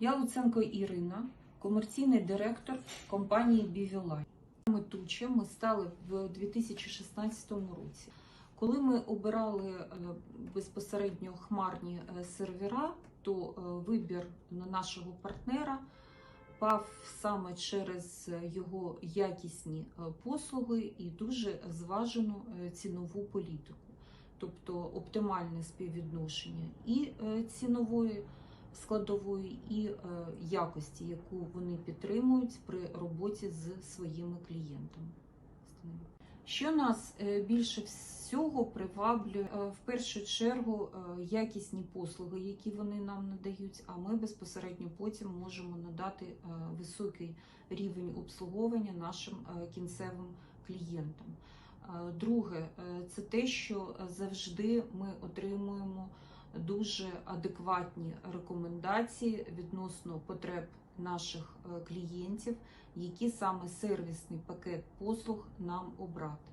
Я Луценко Ірина, комерційний директор компанії Бівілай. Метуче ми стали в 2016 році. Коли ми обирали е, безпосередньо хмарні е, сервера, то е, вибір на нашого партнера пав саме через його якісні послуги і дуже зважену цінову політику, тобто оптимальне співвідношення і цінової складової, і е, якості, яку вони підтримують при роботі з своїми клієнтами. Що нас е, більше всього приваблює Е, в першу чергу якісні послуги, які вони нам надають, а ми безпосередньо потім можемо надати високий рівень обслуговування нашим кінцевим клієнтам. Друге, це те, що завжди ми отримуємо дуже адекватні рекомендації відносно потреб наших е, клієнтів, які саме сервісний пакет послуг нам обрати.